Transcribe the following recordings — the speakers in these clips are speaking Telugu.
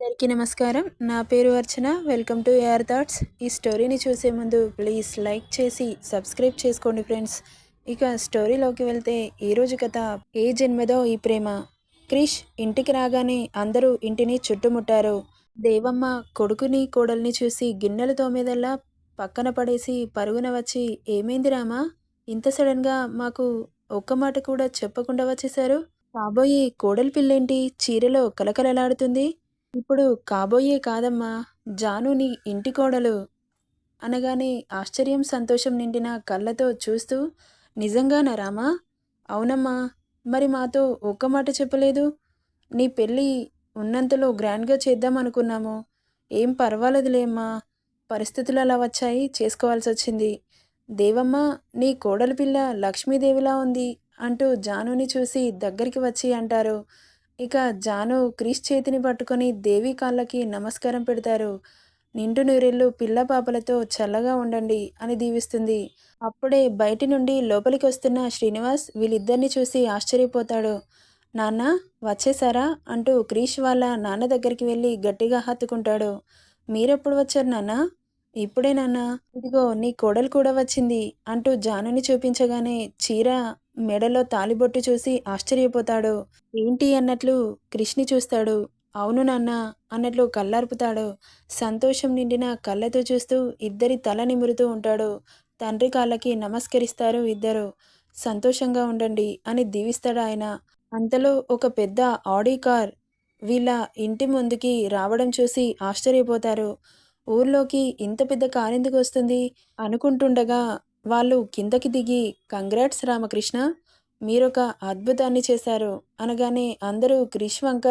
అందరికీ నమస్కారం. నా పేరు Archana. Welcome to A R thoughts. ఈ స్టోరీని చూసే ముందు ప్లీజ్ లైక్ చేసి సబ్స్క్రైబ్ చేసుకోండి ఫ్రెండ్స్. ఇక స్టోరీలోకి వెళ్తే ఈరోజు కథ ఏ జన్మదో ఈ ప్రేమ. క్రిష్ ఇంటికి రాగానే అందరూ ఇంటిని చుట్టుముట్టారు. దేవమ్మ కొడుకుని కోడల్ని చూసి గిన్నెలు తోమేదల్లా పక్కన పడేసి పరుగున వచ్చి ఏమైంది రామా? ఇంత సడన్గా మాకు ఒక్క మాట కూడా చెప్పకుండా వచ్చేశారు? కాబోయే కోడలి పిల్లేంటి? చీరలో కలకలలాడుతుంది ఇప్పుడు కాబోయే కాదమ్మా జాను నీ ఇంటి కోడలు. అనగానే ఆశ్చర్యం సంతోషం నిండిన కళ్ళతో చూస్తూ నిజంగానా రామా? అవునమ్మా మరి మాతో ఒక్క మాట చెప్పలేదు? నీ పెళ్ళి ఉన్నంతలో గ్రాండ్గా చేద్దాం అనుకున్నాము. ఏం పర్వాలేదులేమ్మా పరిస్థితులు అలా వచ్చాయి చేసుకోవాల్సి వచ్చింది. దేవమ్మ నీ కోడలి పిల్ల లక్ష్మీదేవిలా ఉంది అంటూ జానుని చూసి దగ్గరికి వచ్చి అంటారు. ఇక జాను క్రిష్ చేతిని పట్టుకొని దేవి కాళ్ళకి నమస్కారం పెడతారు. నిండు నూరెళ్ళు పిల్ల పాపలతో చల్లగా ఉండండి అని దీవిస్తుంది. అప్పుడే బయటి నుండి లోపలికి వస్తున్న శ్రీనివాస్ వీళ్ళిద్దరిని చూసి ఆశ్చర్యపోతాడు. నాన్న వచ్చేసారా? అంటూ క్రీష్ వాళ్ళ నాన్న దగ్గరికి వెళ్ళి గట్టిగా హత్తుకుంటాడు. మీరెప్పుడు వచ్చారు నాన్న? ఇప్పుడే నాన్న. ఇదిగో నీ కోడలు కూడా వచ్చింది అంటూ జానుని చూపించగానే చీర మెడలో తాలిబొట్టు చూసి ఆశ్చర్యపోతాడు. ఏంటి అన్నట్లు కృష్ణి చూస్తాడు. అవును నాన్న అన్నట్లు కళ్ళార్పుతాడు. సంతోషం నిండిన కళ్ళతో చూస్తూ ఇద్దరి తల నిమురుతూ ఉంటాడు. తండ్రి కాళ్ళకి నమస్కరిస్తారు ఇద్దరు. సంతోషంగా ఉండండి అని దీవిస్తాడు ఆయన. అంతలో ఒక పెద్ద ఆడీ కార్ వీళ్ళ ఇంటి ముందుకి రావడం చూసి ఆశ్చర్యపోతారు. ఊర్లోకి ఇంత పెద్ద కార్ ఎందుకు వస్తుంది? అనుకుంటుండగా వాళ్ళు కిందకి దిగి కంగ్రాట్స్ రామకృష్ణ మీరొక అద్భుతాన్ని చేశారు అనగానే అందరూ క్రిష్ వంక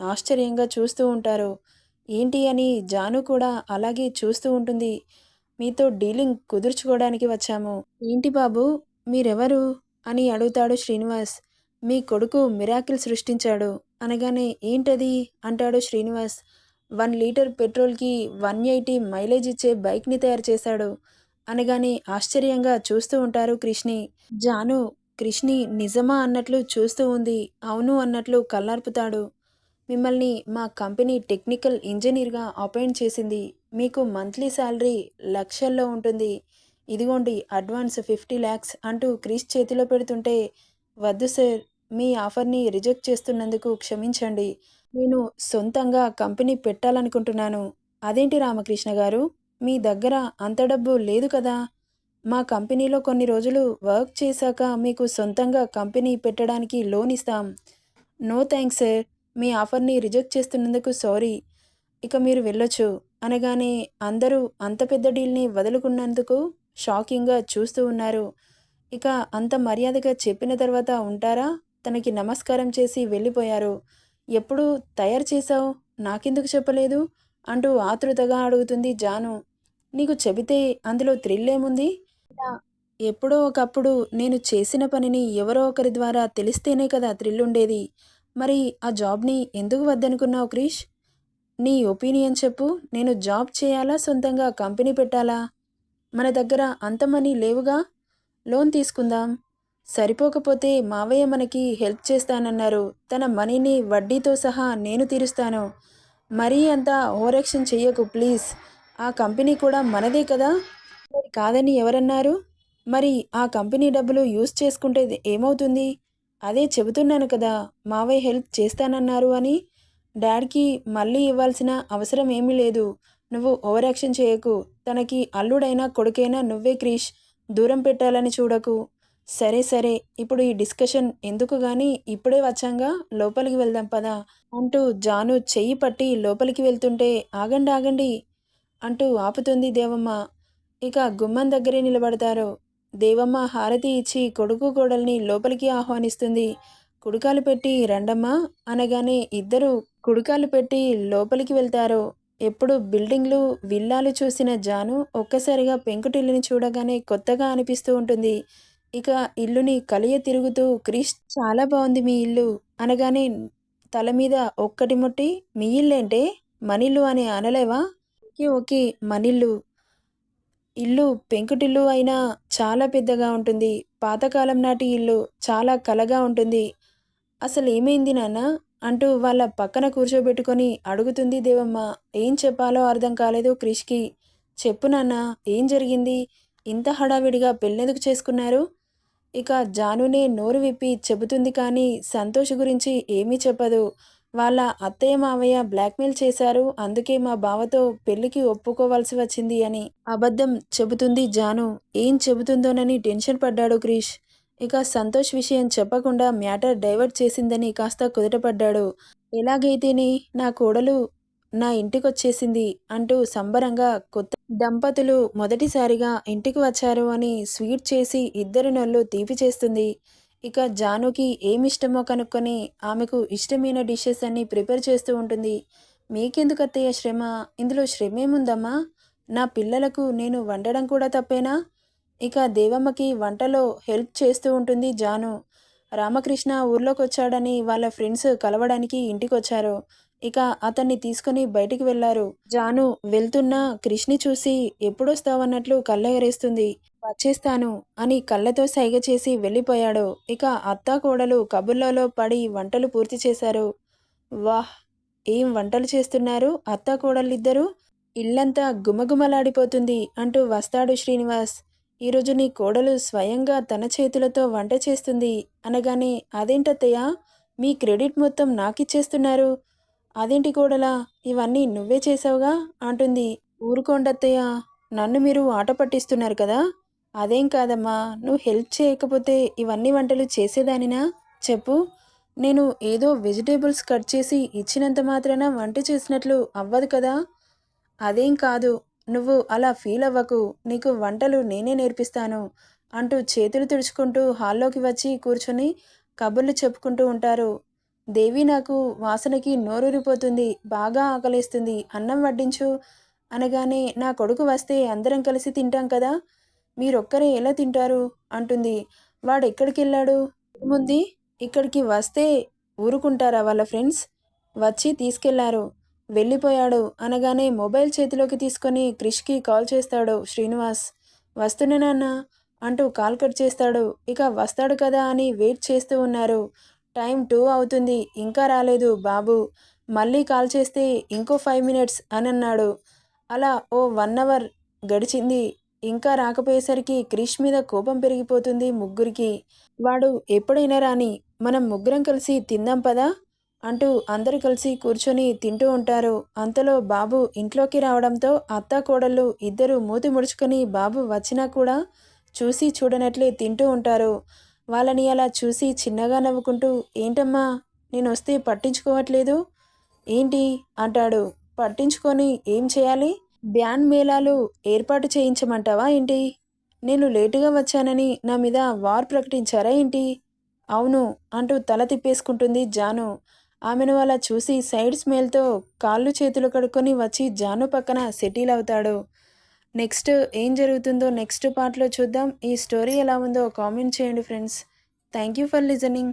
ఆశ్చర్యంగా చూస్తూ ఉంటారు. ఏంటి అని జాను కూడా అలాగే చూస్తూ ఉంటుంది. మీతో డీలింగ్ కుదుర్చుకోవడానికి వచ్చాము. ఏంటి బాబు మీరెవరు? అని అడుగుతాడు శ్రీనివాస్. మీ కొడుకు మిరాకిల్ సృష్టించాడు. అనగానే ఏంటది? అంటాడు శ్రీనివాస్. వన్ లీటర్ పెట్రోల్కి వన్ ఎయిటీ మైలేజ్ ఇచ్చే బైక్ని తయారు చేశాడు. అనగానే ఆశ్చర్యంగా చూస్తూ ఉంటారు కృష్ణి. జాను కృష్ణి నిజమా అన్నట్లు చూస్తూ ఉంది. అవును అన్నట్లు కళ్ళార్పుతాడు. మిమ్మల్ని మా కంపెనీ టెక్నికల్ ఇంజనీర్గా అపాయింట్ చేసింది. మీకు మంత్లీ శాలరీ లక్షల్లో ఉంటుంది. ఇదిగోండి అడ్వాన్స్ ఫిఫ్టీ ల్యాక్స్ అంటూ క్రిష్ చేతిలో పెడుతుంటే వద్దు సార్ మీ ఆఫర్ని రిజెక్ట్ చేస్తున్నందుకు క్షమించండి. నేను సొంతంగా కంపెనీ పెట్టాలనుకుంటున్నాను. అదేంటి రామకృష్ణ గారు? మీ దగ్గర అంత డబ్బు లేదు కదా. మా కంపెనీలో కొన్ని రోజులు వర్క్ చేశాక మీకు సొంతంగా కంపెనీ పెట్టడానికి లోన్ ఇస్తాం. నో థ్యాంక్స్ సార్ మీ ఆఫర్ని రిజెక్ట్ చేస్తున్నందుకు సారీ. ఇక మీరు వెళ్ళొచ్చు. అనగానే అందరూ అంత పెద్ద డీల్ని వదులుకున్నందుకు షాకింగ్గా చూస్తూ ఉన్నారు. ఇక అంత మర్యాదగా చెప్పిన తర్వాత ఉంటారా? తనకి నమస్కారం చేసి వెళ్ళిపోయారు. ఎప్పుడు తయారు చేశావు? నాకెందుకు చెప్పలేదు? అంటూ ఆతృతగా అడుగుతుంది జాను. నీకు చెబితే అందులో థ్రిల్ ఏముంది ఎప్పుడో ఒకప్పుడు నేను చేసిన పనిని ఎవరో ఒకరి ద్వారా తెలిస్తేనే కదా థ్రిల్ ఉండేది మరి ఆ జాబ్ని ఎందుకు వద్దనుకున్నావు క్రిష్? నీ ఒపీనియన్ చెప్పు. నేను జాబ్ చేయాలా? సొంతంగా కంపెనీ పెట్టాలా? మన దగ్గర అంత మనీ లేవుగా? లోన్ తీసుకుందాం. సరిపోకపోతే మావయ్య మనకి హెల్ప్ చేస్తానన్నారు. తన మనీని వడ్డీతో సహా నేను తీరుస్తాను. మరీ అంత ఓవరాక్షన్ చెయ్యకు ప్లీజ్. ఆ కంపెనీ కూడా మనదే కదా? మరి కాదని ఎవరన్నారు? మరి ఆ కంపెనీ డబ్బులు యూజ్ చేసుకుంటే ఏమవుతుంది? అదే చెబుతున్నాను కదా మావే హెల్ప్ చేస్తానన్నారు అని. డాడ్కి మళ్ళీ ఇవ్వాల్సిన అవసరం ఏమీ లేదు. నువ్వు ఓవరాక్షన్ చేయకు. తనకి అల్లుడైనా కొడుకైనా నువ్వే క్రీష్. దూరం పెట్టాలని చూడకు. సరే సరే. ఇప్పుడు ఈ డిస్కషన్ ఎందుకు గాని ఇప్పుడే వచ్చాంగా లోపలికి వెళ్దాం పదా అంటూ జాను చెయ్యి పట్టి లోపలికి వెళ్తుంటే ఆగండి ఆగండి అంటూ ఆపుతుంది దేవమ్మ. ఇక గుమ్మం దగ్గరే నిలబడతారు. దేవమ్మ హారతి ఇచ్చి కొడుకు కోడల్ని లోపలికి ఆహ్వానిస్తుంది. కుడుకాలు పెట్టి రండమ్మా అనగానే ఇద్దరు కుడుకాలు పెట్టి లోపలికి వెళ్తారు. ఎప్పుడు బిల్డింగ్లు విల్లాలు చూసిన జాను ఒక్కసారిగా పెంకుటిల్లుని చూడగానే కొత్తగా అనిపిస్తూ ఉంటుంది. ఇక ఇల్లుని కలియ తిరుగుతూ క్రిష్ చాలా బాగుంది మీ ఇల్లు అనగానే తల మీద ఒక్కటి ముట్టి మీ ఇల్లేంటే మనిల్లు అని అనలేవా? ఓకే ఓకే మనిల్లు ఇల్లు పెంకుటిల్లు అయినా చాలా పెద్దగా ఉంటుంది. పాతకాలం నాటి ఇల్లు చాలా కలగా ఉంటుంది. అసలు ఏమైంది నాన్న? అంటూ వాళ్ళ పక్కన కూర్చోబెట్టుకొని అడుగుతుంది దేవమ్మ. ఏం చెప్పాలో అర్థం కాలేదు క్రిష్కి. చెప్పు నాన్న ఏం జరిగింది? ఇంత హడావిడిగా పెళ్ళెందుకు చేసుకున్నారు? ఇక జానునే నోరు విప్పి చెబుతుంది కానీ సంతోష్ గురించి ఏమీ చెప్పదు. వాళ్ళ అత్తయ్య మావయ్య బ్లాక్మెయిల్ చేశారు. అందుకే మా బావతో పెళ్ళికి ఒప్పుకోవాల్సి వచ్చింది అని అబద్ధం చెబుతుంది జాను. ఏం చెబుతుందోనని టెన్షన్ పడ్డాడు క్రీష్. ఇక సంతోష్ విషయం చెప్పకుండా మ్యాటర్ డైవర్ట్ చేసిందని కాస్త కుదుటపడ్డాడు. ఎలాగైతేనే నా కోడలు నా ఇంటికొచ్చేసింది అంటూ సంబరంగా కొత్త దంపతులు మొదటిసారిగా ఇంటికి వచ్చారు అని స్వీట్ చేసి ఇద్దరి నోళ్ళు తీపి చేస్తుంది. ఇక జానుకి ఏమిష్టమో కనుక్కొని ఆమెకు ఇష్టమైన డిషెస్ అన్ని ప్రిపేర్ చేస్తూ ఉంటుంది. మీకెందుకు అత్తయ్య శ్రమ? ఇందులో శ్రమేముందమ్మా? నా పిల్లలకు నేను వండడం కూడా తప్పేనా? ఇక దేవమ్మకి వంటలో హెల్ప్ చేస్తూ ఉంటుంది జాను. రామకృష్ణ ఊర్లోకి వచ్చాడని వాళ్ళ ఫ్రెండ్స్ కలవడానికి ఇంటికి వచ్చారు ఇక అతన్ని తీసుకుని బయటికి వెళ్ళారు. జాను వెళ్తున్న కృష్ణి చూసి ఎప్పుడొస్తావన్నట్లు కళ్ళ ఎరేస్తుంది వచ్చేస్తాను అని కళ్ళతో సైగ చేసి వెళ్ళిపోయాడు. ఇక అత్త కోడలు కబుర్లలో పడి వంటలు పూర్తి చేశారు. వాహ్! ఏం వంటలు చేస్తున్నారు అత్త కోడలిద్దరూ ఇల్లంతా గుమగుమలాడిపోతుంది అంటూ వస్తాడు శ్రీనివాస్. ఈరోజు నీ కోడలు స్వయంగా తన చేతులతో వంట చేస్తుంది అనగానే అదేంటత్తయ్య? మీ క్రెడిట్ మొత్తం నాకిచ్చేస్తున్నారు. అదేంటి కోడలా? ఇవన్నీ నువ్వే చేసావుగా అంటుంది. ఊరుకోండత్తయ్య నన్ను మీరు ఆట పట్టిస్తున్నారు కదా? అదేం కాదమ్మా? నువ్వు హెల్ప్ చేయకపోతే ఇవన్నీ వంటలు చేసేదానినా? చెప్పు. నేను ఏదో వెజిటేబుల్స్ కట్ చేసి ఇచ్చినంత మాత్రాన వంట చేసినట్లు అవ్వదు కదా? అదేం కాదు. నువ్వు అలా ఫీల్ అవ్వకు నీకు వంటలు నేనే నేర్పిస్తాను అంటూ చేతులు తుడుచుకుంటూ హాల్లోకి వచ్చి కూర్చొని కబుర్లు చెప్పుకుంటూ ఉంటారు. దేవి నాకు వాసనకి నోరూరిపోతుంది బాగా ఆకలేస్తుంది అన్నం వడ్డించు అనగానే నా కొడుకు వస్తే అందరం కలిసి తింటాం కదా మీరొక్కరే ఎలా తింటారు? అంటుంది. వాడు ఎక్కడికి వెళ్ళాడు ముందు ఇక్కడికి వస్తే ఊరుకుంటారా వాళ్ళ ఫ్రెండ్స్? వచ్చి తీసుకెళ్ళారు. వెళ్ళిపోయాడు అనగానే మొబైల్ చేతిలోకి తీసుకొని క్రిష్కి కాల్ చేస్తాడు శ్రీనివాస్. వస్తున్నానన్నా అంటూ కాల్ కట్ చేస్తాడు. ఇక వస్తాడు కదా అని వెయిట్ చేస్తూ ఉన్నారు. టైం టూ అవుతుంది ఇంకా రాలేదు బాబు. మళ్ళీ కాల్ చేస్తే ఇంకో ఫైవ్ మినిట్స్ అని అన్నాడు. అలా ఓ వన్ అవర్ గడిచింది. ఇంకా రాకపోయేసరికి క్రిష్ మీద కోపం పెరిగిపోతుంది ముగ్గురికి. వాడు ఎప్పుడైనా రాని మనం ముగ్గురం కలిసి తిందాం పదా? అంటూ అందరూ కలిసి కూర్చొని తింటూ ఉంటారు. అంతలో బాబు ఇంట్లోకి రావడంతో అత్త కోడళ్ళు ఇద్దరు మూతి ముడుచుకొని బాబు వచ్చినా కూడా చూసి చూడనట్లే తింటూ ఉంటారు. వాళ్ళని అలా చూసి చిన్నగా నవ్వుకుంటూ ఏంటమ్మా నేను వస్తే పట్టించుకోవట్లేదు? ఏంటి? అంటాడు. పట్టించుకొని ఏం చేయాలి? బ్యాన్ మేళాలు ఏర్పాటు చేయించమంటావా ఏంటి? నేను లేటుగా వచ్చానని నా మీద వార్ ప్రకటించారా ఏంటి? అవును అంటూ తల తిప్పేసుకుంటుంది జాను. ఆమెను అలా చూసి సైడ్ స్మెల్తో కాళ్ళు చేతులు కడుక్కొని వచ్చి జాను పక్కన సెటిల్ అవుతాడు. నెక్స్ట్ ఏం జరుగుతుందో నెక్స్ట్ పార్ట్లో చూద్దాం. ఈ స్టోరీ ఎలా ఉందో కామెంట్ చేయండి friends. Thank you for listening.